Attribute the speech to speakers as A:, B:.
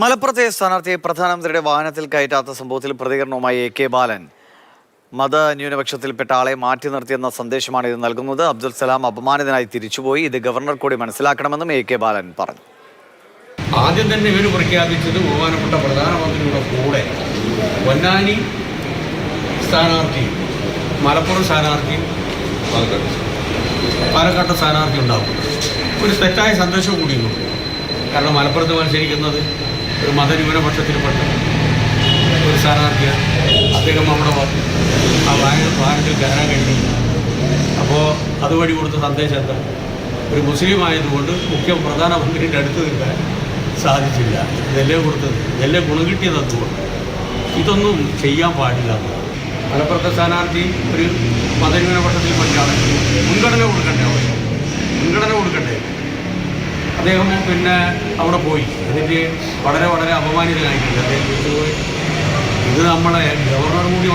A: മലപ്പുറത്തെ സ്ഥാനാർത്ഥിയെ പ്രധാനമന്ത്രിയുടെ വാഹനത്തിൽ കയറ്റാത്ത സംഭവത്തിൽ പ്രതികരണവുമായി എ കെ ബാലൻ. മത ന്യൂനപക്ഷത്തിൽപ്പെട്ട ആളെ മാറ്റി നിർത്തിയെന്ന സന്ദേശമാണ് ഇത് നൽകുന്നത്. അബ്ദുൽ സലാം അപമാനിതനായി തിരിച്ചുപോയി. ഇത് ഗവർണർ കൂടി മനസ്സിലാക്കണമെന്നും എ കെ ബാലൻ പറഞ്ഞു.
B: ആദ്യം തന്നെ ഇവർ പ്രഖ്യാപിച്ചത് ബഹുമാനപ്പെട്ട പ്രധാനമന്ത്രിയുടെ കൂടെ പൊന്നാനി സ്ഥാനാർത്ഥി മലപ്പുറം സ്ഥാനാർത്ഥി പാലക്കാട്ടെ സ്ഥാനാർത്ഥി ഉണ്ടാവും. ഒരു തെറ്റായ സന്ദേശം കൂടി കാരണം മലപ്പുറത്ത് മത്സരിക്കുന്നത് ഒരു മതന്യൂനപക്ഷത്തിൽപ്പെട്ട ഒരു സ്ഥാനാർത്ഥിയാണ് അദ്ദേഹം അവിടെ വന്നു ആ വാഹന വാഹനത്തിൽ കയറാൻ കഴിഞ്ഞു അപ്പോൾ അതുവഴി കൊടുത്ത സന്ദേശം എന്താ? ഒരു മുസ്ലിം ആയതുകൊണ്ട് മുഖ്യ പ്രധാനമന്ത്രിയുടെ അടുത്ത് നിൽക്കാൻ സാധിച്ചില്ല. ഇതെല്ലാം കൊടുത്തത്. ഇതെല്ലാം ഗുണം കിട്ടിയത് അതുകൊണ്ട് ഇതൊന്നും ചെയ്യാൻ പാടില്ല മലപ്പുറത്തെ സ്ഥാനാർത്ഥി ഒരു മതന്യൂനപക്ഷത്തിൽ മതന്യൂനപക്ഷത്തിൽപ്പെട്ട മുൻഗണന കൊടുക്കണ്ടേ അവിടെ മുൻഗണന കൊടുക്കണ്ടേ അദ്ദേഹം പിന്നെ അവിടെ പോയി. എന്നിട്ട് വളരെ വളരെ അപമാനിതനായിട്ടുണ്ട്. അദ്ദേഹം പോയി. ഇത് നമ്മളെ ഗവർണർ കൂടി